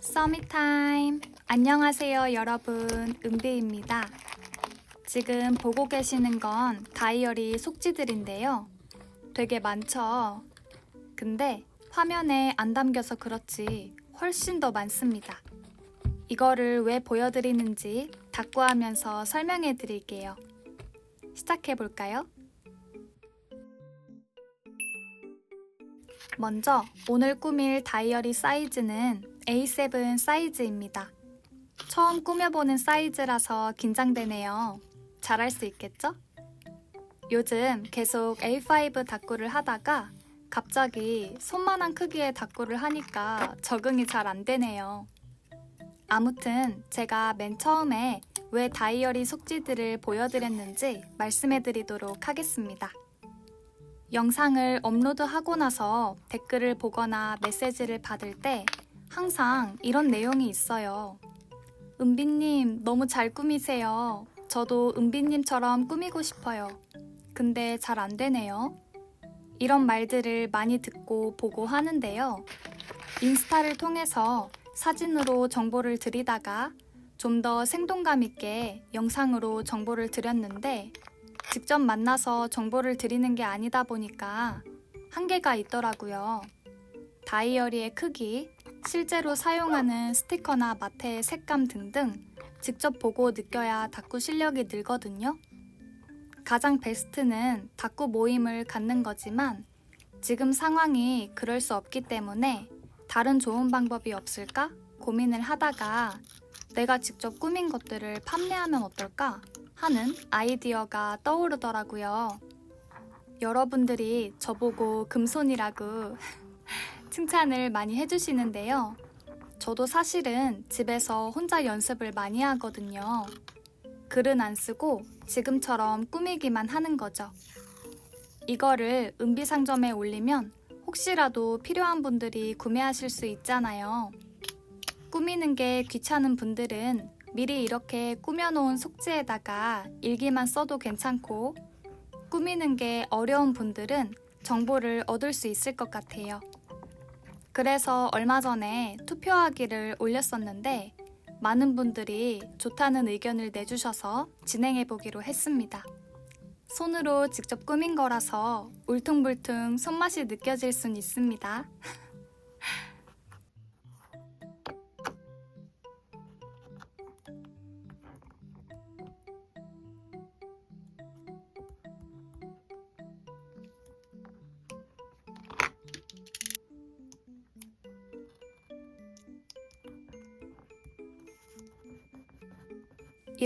서밋타임. 안녕하세요, 여러분. 은비입니다. 지금 보고 계시는 건 다이어리 속지들인데요. 되게 많죠? 근데 화면에 안 담겨서 그렇지 훨씬 더 많습니다. 이거를 왜 보여드리는지 닦고하면서 설명해 드릴게요. 시작해 볼까요? 먼저 오늘 꾸밀 다이어리 사이즈는 A7 사이즈입니다. 처음 꾸며보는 사이즈라서 긴장되네요. 잘할 수 있겠죠? 요즘 계속 A5 닦구를 하다가 갑자기 손만한 크기의 닦구를 하니까 적응이 잘 안 되네요. 아무튼 제가 맨 처음에 왜 다이어리 속지들을 보여드렸는지 말씀해 드리도록 하겠습니다. 영상을 업로드하고 나서 댓글을 보거나 메시지를 받을 때 항상 이런 내용이 있어요. 은비님, 너무 잘 꾸미세요. 저도 은비님처럼 꾸미고 싶어요. 근데 잘 안 되네요. 이런 말들을 많이 듣고 보고 하는데요. 인스타를 통해서 사진으로 정보를 드리다가 좀 더 생동감 있게 영상으로 정보를 드렸는데 직접 만나서 정보를 드리는 게 아니다 보니까 한계가 있더라고요. 다이어리의 크기, 실제로 사용하는 스티커나 마테의 색감 등등 직접 보고 느껴야 닦구 실력이 늘거든요. 가장 베스트는 닦구 모임을 갖는 거지만 지금 상황이 그럴 수 없기 때문에 다른 좋은 방법이 없을까 고민을 하다가 내가 직접 꾸민 것들을 판매하면 어떨까 하는 아이디어가 떠오르더라고요. 여러분들이 저보고 금손이라고 칭찬을 많이 해주시는데요. 저도 사실은 집에서 혼자 연습을 많이 하거든요. 글은 안 쓰고 지금처럼 꾸미기만 하는 거죠. 이거를 은비상점에 올리면 혹시라도 필요한 분들이 구매하실 수 있잖아요. 꾸미는 게 귀찮은 분들은 미리 이렇게 꾸며놓은 속지에다가 일기만 써도 괜찮고 꾸미는 게 어려운 분들은 정보를 얻을 수 있을 것 같아요. 그래서 얼마 전에 투표하기를 올렸었는데 많은 분들이 좋다는 의견을 내주셔서 진행해 보기로 했습니다. 손으로 직접 꾸민 거라서 울퉁불퉁 손맛이 느껴질 순 있습니다.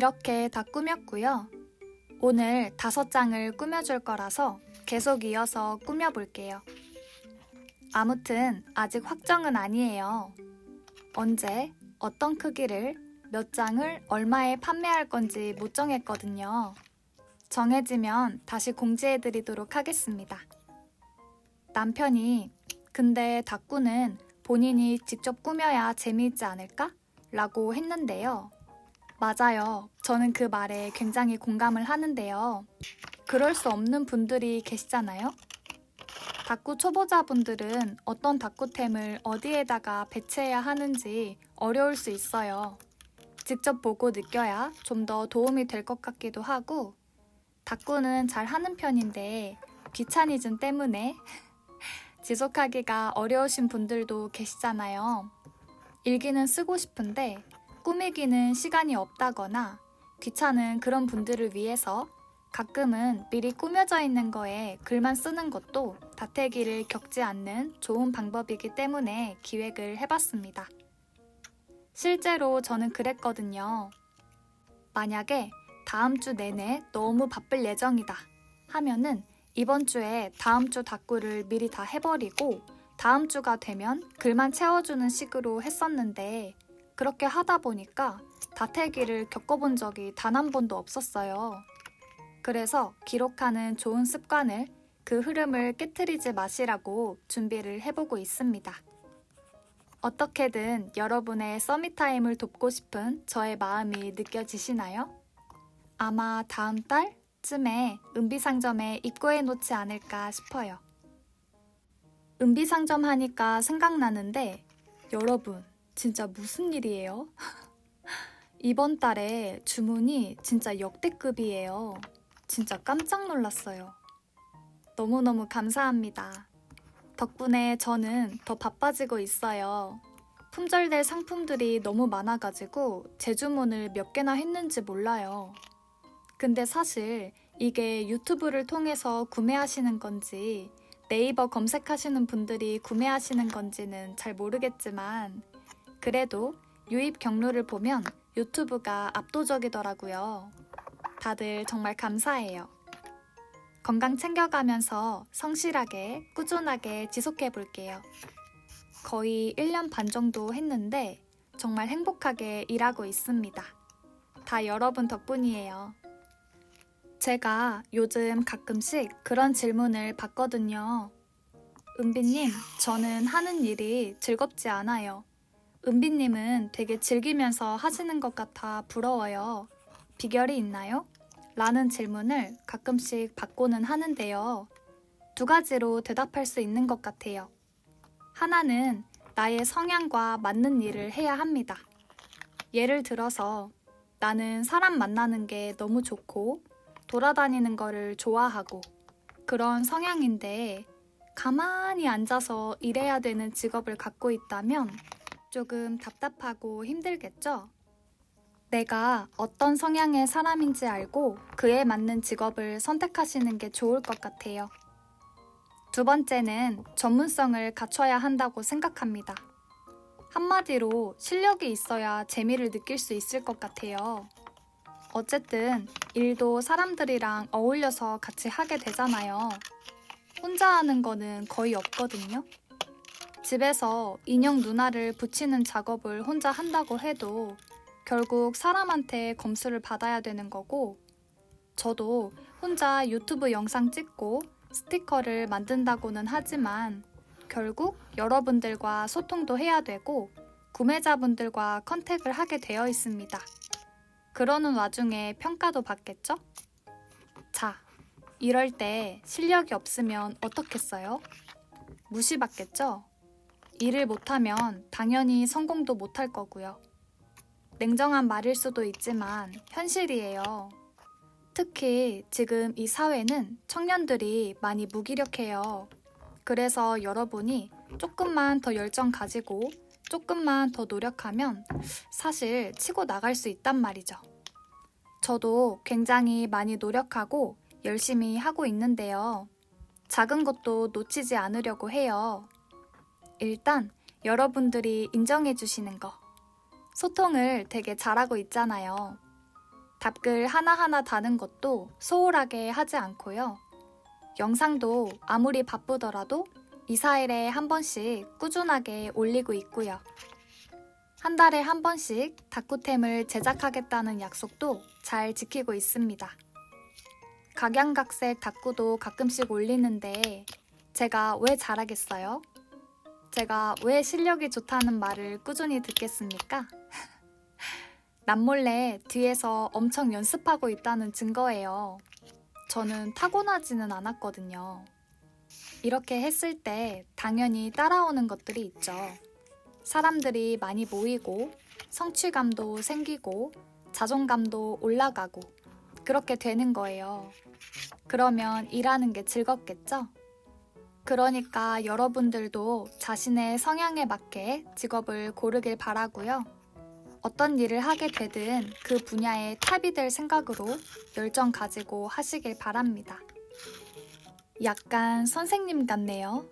이렇게 다 꾸몄고요. 오늘 다섯 장을 꾸며줄 거라서 계속 이어서 꾸며볼게요. 아무튼 아직 확정은 아니에요. 언제, 어떤 크기를, 몇 장을 얼마에 판매할 건지 못 정했거든요. 정해지면 다시 공지해드리도록 하겠습니다. 남편이 근데 다꾸는 본인이 직접 꾸며야 재미있지 않을까? 라고 했는데요. 맞아요. 저는 그 말에 굉장히 공감을 하는데요. 그럴 수 없는 분들이 계시잖아요. 닭구 초보자분들은 어떤 닭구템을 어디에다가 배치해야 하는지 어려울 수 있어요. 직접 보고 느껴야 좀 더 도움이 될 것 같기도 하고, 닭구는 잘 하는 편인데 귀차니즘 때문에 지속하기가 어려우신 분들도 계시잖아요. 일기는 쓰고 싶은데 꾸미기는 시간이 없다거나 귀찮은 그런 분들을 위해서 가끔은 미리 꾸며져 있는 거에 글만 쓰는 것도 다태기를 겪지 않는 좋은 방법이기 때문에 기획을 해봤습니다. 실제로 저는 그랬거든요. 만약에 다음 주 내내 너무 바쁠 예정이다 하면은 이번 주에 다음 주 닭구를 미리 다 해버리고 다음 주가 되면 글만 채워주는 식으로 했었는데 그렇게 하다 보니까 다태기를 겪어본 적이 단 한 번도 없었어요. 그래서 기록하는 좋은 습관을 그 흐름을 깨뜨리지 마시라고 준비를 해보고 있습니다. 어떻게든 여러분의 서밋타임을 돕고 싶은 저의 마음이 느껴지시나요? 아마 다음 달쯤에 은비상점에 입고해 놓지 않을까 싶어요. 은비상점 하니까 생각나는데 여러분 진짜 무슨 일이에요? 이번 달에 주문이 진짜 역대급이에요. 진짜 깜짝 놀랐어요. 너무너무 감사합니다. 덕분에 저는 더 바빠지고 있어요. 품절될 상품들이 너무 많아가지고 재주문을 몇 개나 했는지 몰라요. 근데 사실 이게 유튜브를 통해서 구매하시는 건지 네이버 검색하시는 분들이 구매하시는 건지는 잘 모르겠지만 그래도 유입 경로를 보면 유튜브가 압도적이더라고요. 다들 정말 감사해요. 건강 챙겨가면서 성실하게, 꾸준하게 지속해 볼게요. 거의 1년 반 정도 했는데 정말 행복하게 일하고 있습니다. 다 여러분 덕분이에요. 제가 요즘 가끔씩 그런 질문을 받거든요. 은비님, 저는 하는 일이 즐겁지 않아요. 은비님은 되게 즐기면서 하시는 것 같아 부러워요. 비결이 있나요? 라는 질문을 가끔씩 받고는 하는데요. 두 가지로 대답할 수 있는 것 같아요. 하나는 나의 성향과 맞는 일을 해야 합니다. 예를 들어서 나는 사람 만나는 게 너무 좋고 돌아다니는 거를 좋아하고 그런 성향인데 가만히 앉아서 일해야 되는 직업을 갖고 있다면 조금 답답하고 힘들겠죠? 내가 어떤 성향의 사람인지 알고 그에 맞는 직업을 선택하시는 게 좋을 것 같아요. 두 번째는 전문성을 갖춰야 한다고 생각합니다. 한마디로 실력이 있어야 재미를 느낄 수 있을 것 같아요. 어쨌든 일도 사람들이랑 어울려서 같이 하게 되잖아요. 혼자 하는 거는 거의 없거든요. 집에서 인형 누나를 붙이는 작업을 혼자 한다고 해도 결국 사람한테 검수를 받아야 되는 거고, 저도 혼자 유튜브 영상 찍고 스티커를 만든다고는 하지만 결국 여러분들과 소통도 해야 되고 구매자분들과 컨택을 하게 되어 있습니다. 그러는 와중에 평가도 받겠죠? 자, 이럴 때 실력이 없으면 어떻겠어요? 무시받겠죠? 일을 못하면 당연히 성공도 못할 거고요. 냉정한 말일 수도 있지만 현실이에요. 특히 지금 이 사회는 청년들이 많이 무기력해요. 그래서 여러분이 조금만 더 열정 가지고 조금만 더 노력하면 사실 치고 나갈 수 있단 말이죠. 저도 굉장히 많이 노력하고 열심히 하고 있는데요. 작은 것도 놓치지 않으려고 해요. 일단 여러분들이 인정해 주시는 거. 소통을 되게 잘하고 있잖아요. 답글 하나하나 다는 것도 소홀하게 하지 않고요. 영상도 아무리 바쁘더라도 2, 4일에 한 번씩 꾸준하게 올리고 있고요. 한 달에 한 번씩 다쿠템을 제작하겠다는 약속도 잘 지키고 있습니다. 각양각색 다쿠도 가끔씩 올리는데 제가 왜 잘하겠어요? 제가 왜 실력이 좋다는 말을 꾸준히 듣겠습니까? 남몰래 뒤에서 엄청 연습하고 있다는 증거예요. 저는 타고나지는 않았거든요. 이렇게 했을 때 당연히 따라오는 것들이 있죠. 사람들이 많이 모이고 성취감도 생기고 자존감도 올라가고 그렇게 되는 거예요. 그러면 일하는 게 즐겁겠죠? 그러니까 여러분들도 자신의 성향에 맞게 직업을 고르길 바라고요. 어떤 일을 하게 되든 그 분야의 탑이 될 생각으로 열정 가지고 하시길 바랍니다. 약간 선생님 같네요.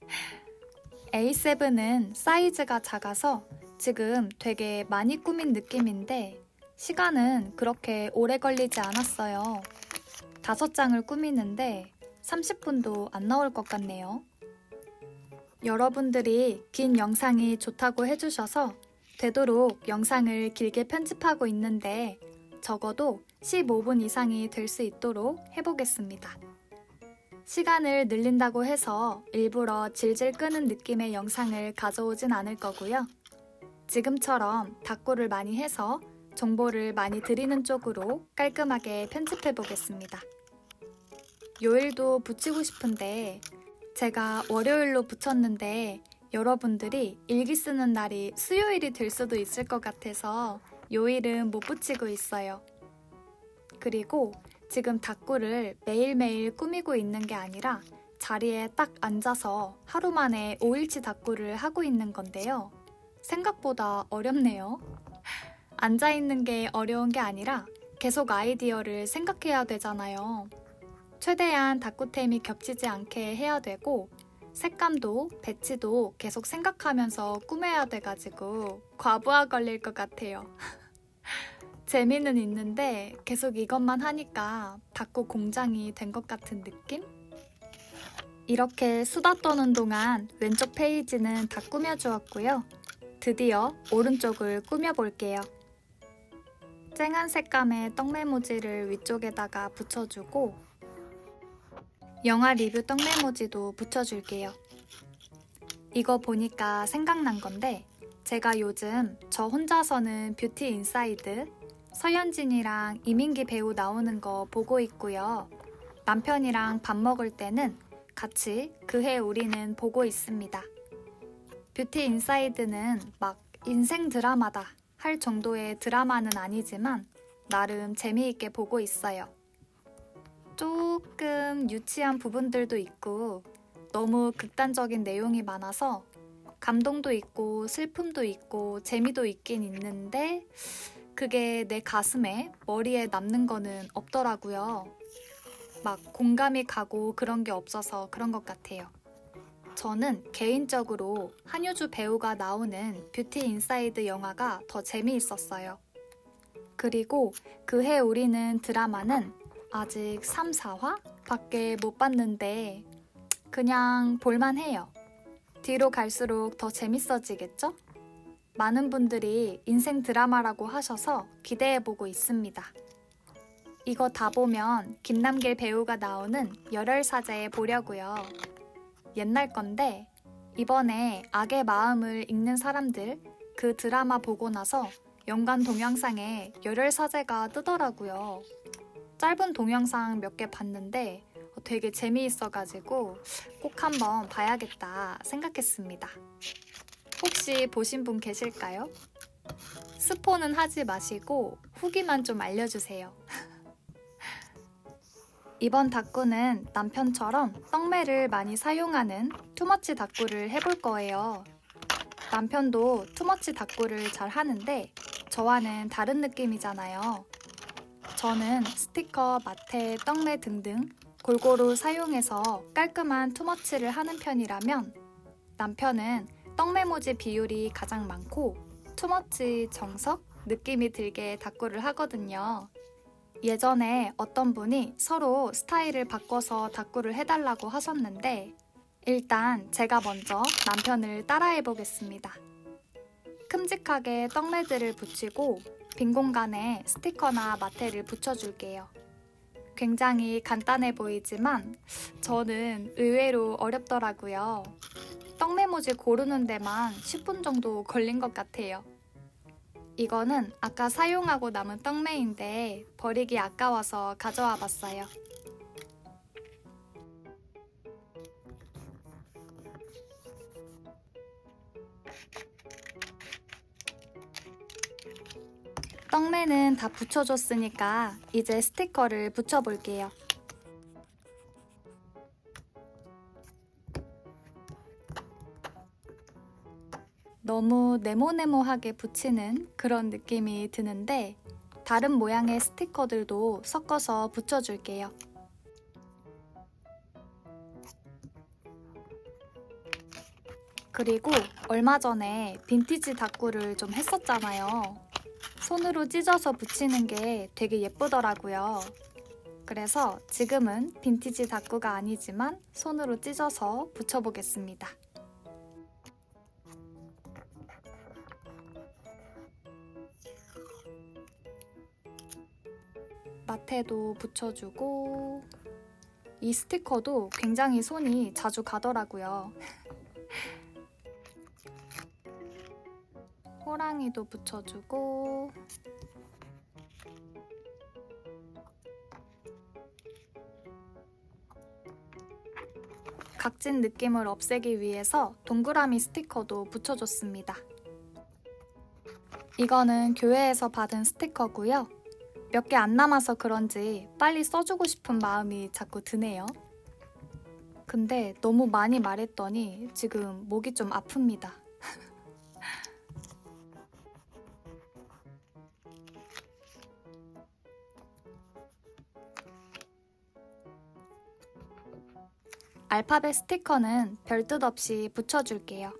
A7은 사이즈가 작아서 지금 되게 많이 꾸민 느낌인데 시간은 그렇게 오래 걸리지 않았어요. 다섯 장을 꾸미는데 30분도 안 나올 것 같네요. 여러분들이 긴 영상이 좋다고 해주셔서 되도록 영상을 길게 편집하고 있는데 적어도 15분 이상이 될 수 있도록 해보겠습니다. 시간을 늘린다고 해서 일부러 질질 끄는 느낌의 영상을 가져오진 않을 거고요. 지금처럼 다꾸를 많이 해서 정보를 많이 드리는 쪽으로 깔끔하게 편집해 보겠습니다. 요일도 붙이고 싶은데 제가 월요일로 붙였는데 여러분들이 일기 쓰는 날이 수요일이 될 수도 있을 것 같아서 요일은 못 붙이고 있어요. 그리고 지금 다꾸를 매일매일 꾸미고 있는 게 아니라 자리에 딱 앉아서 하루 만에 5일치 다꾸를 하고 있는 건데요. 생각보다 어렵네요. 앉아 있는 게 어려운 게 아니라 계속 아이디어를 생각해야 되잖아요. 최대한 다꾸템이 겹치지 않게 해야 되고 색감도 배치도 계속 생각하면서 꾸며야 돼가지고 과부하 걸릴 것 같아요. 재미는 있는데 계속 이것만 하니까 다꾸 공장이 된 것 같은 느낌? 이렇게 수다 떠는 동안 왼쪽 페이지는 다 꾸며주었고요. 드디어 오른쪽을 꾸며볼게요. 쨍한 색감의 떡메모지를 위쪽에다가 붙여주고 영화 리뷰 떡메모지도 붙여줄게요. 이거 보니까 생각난 건데 제가 요즘 저 혼자서는 뷰티 인사이드 서현진이랑 이민기 배우 나오는 거 보고 있고요. 남편이랑 밥 먹을 때는 같이 그해 우리는 보고 있습니다. 뷰티 인사이드는 막 인생 드라마다 할 정도의 드라마는 아니지만 나름 재미있게 보고 있어요. 조금 유치한 부분들도 있고 너무 극단적인 내용이 많아서 감동도 있고 슬픔도 있고 재미도 있긴 있는데 그게 내 가슴에 머리에 남는 거는 없더라고요. 막 공감이 가고 그런 게 없어서 그런 것 같아요. 저는 개인적으로 한효주 배우가 나오는 뷰티 인사이드 영화가 더 재미있었어요. 그리고 그해 우리는 드라마는 아직 3, 4화 밖에 못 봤는데 그냥 볼만해요. 뒤로 갈수록 더 재밌어지겠죠? 많은 분들이 인생 드라마라고 하셔서 기대해보고 있습니다. 이거 다 보면 김남길 배우가 나오는 열혈사제 보려고요. 옛날 건데 이번에 악의 마음을 읽는 사람들 그 드라마 보고 나서 연간 동영상에 열혈사제가 뜨더라고요. 짧은 동영상 몇 개 봤는데 되게 재미있어가지고 꼭 한번 봐야겠다 생각했습니다. 혹시 보신 분 계실까요? 스포는 하지 마시고 후기만 좀 알려주세요. 이번 다꾸는 남편처럼 떡매를 많이 사용하는 투머치 다꾸를 해볼 거예요. 남편도 투머치 다꾸를 잘 하는데 저와는 다른 느낌이잖아요. 저는 스티커, 마테, 떡매 등등 골고루 사용해서 깔끔한 투머치를 하는 편이라면 남편은 떡메모지 비율이 가장 많고 투머치 정석 느낌이 들게 다꾸를 하거든요. 예전에 어떤 분이 서로 스타일을 바꿔서 다꾸를 해달라고 하셨는데 일단 제가 먼저 남편을 따라해 보겠습니다. 큼직하게 떡매들을 붙이고 빈 공간에 스티커나 마테를 붙여줄게요. 굉장히 간단해 보이지만 저는 의외로 어렵더라고요. 떡메모지 고르는 데만 10분 정도 걸린 것 같아요. 이거는 아까 사용하고 남은 떡메인데 버리기 아까워서 가져와 봤어요. 떡매는 다 붙여줬으니까 이제 스티커를 붙여볼게요. 너무 네모네모하게 붙이는 그런 느낌이 드는데 다른 모양의 스티커들도 섞어서 붙여줄게요. 그리고 얼마 전에 빈티지 다꾸를 좀 했었잖아요. 손으로 찢어서 붙이는 게 되게 예쁘더라고요. 그래서 지금은 빈티지 다꾸가 아니지만 손으로 찢어서 붙여보겠습니다. 마테도 붙여주고 이 스티커도 굉장히 손이 자주 가더라고요. 호랑이도 붙여주고 각진 느낌을 없애기 위해서 동그라미 스티커도 붙여줬습니다. 이거는 교회에서 받은 스티커고요. 몇 개 안 남아서 그런지 빨리 써주고 싶은 마음이 자꾸 드네요. 근데 너무 많이 말했더니 지금 목이 좀 아픕니다. 알파벳 스티커는 별 뜻 없이 붙여줄게요.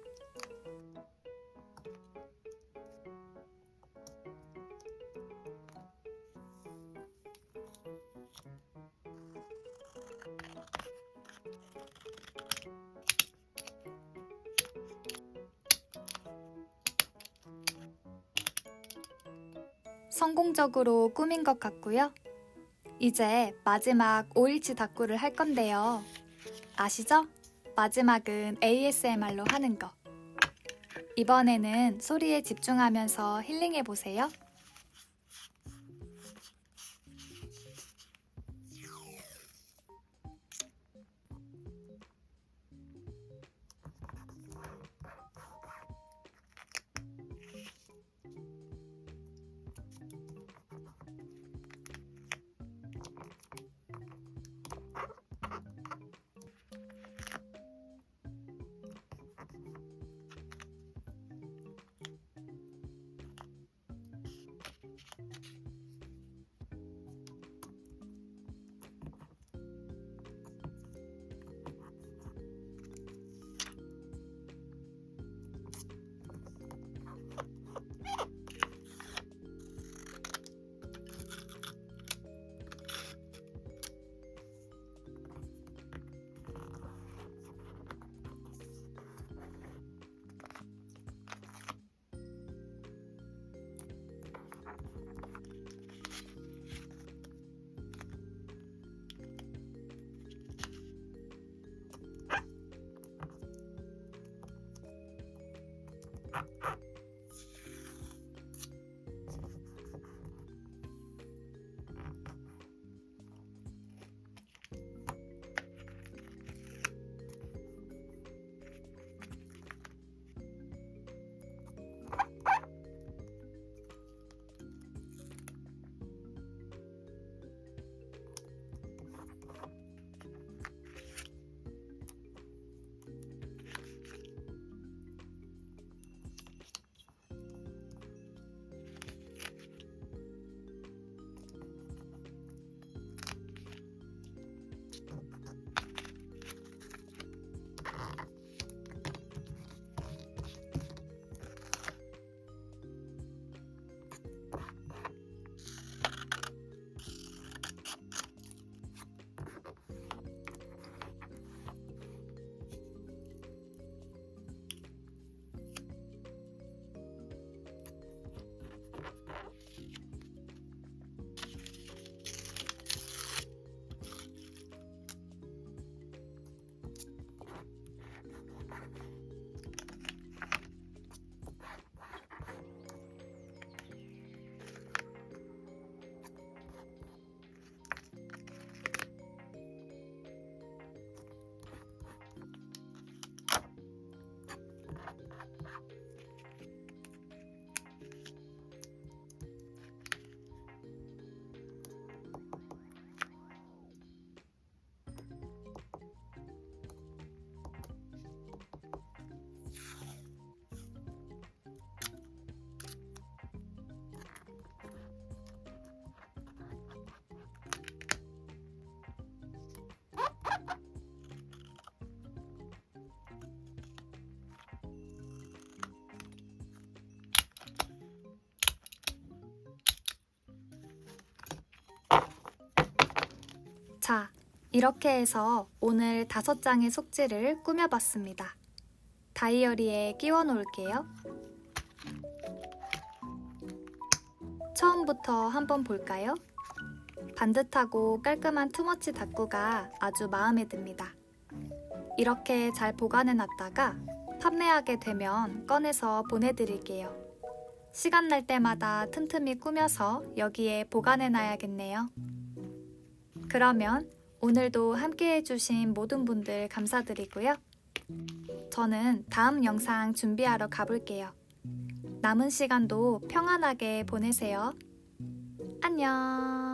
성공적으로 꾸민 것 같고요. 이제 마지막 5일치 다꾸를 할 건데요. 아시죠? 마지막은 ASMR로 하는 거. 이번에는 소리에 집중하면서 힐링해 보세요. 이렇게 해서 오늘 다섯 장의 속지를 꾸며봤습니다. 다이어리에 끼워 놓을게요. 처음부터 한번 볼까요? 반듯하고 깔끔한 투머치 다꾸가 아주 마음에 듭니다. 이렇게 잘 보관해 놨다가 판매하게 되면 꺼내서 보내드릴게요. 시간 날 때마다 틈틈이 꾸며서 여기에 보관해 놔야겠네요. 그러면 오늘도 함께 해주신 모든 분들 감사드리고요. 저는 다음 영상 준비하러 가볼게요. 남은 시간도 평안하게 보내세요. 안녕.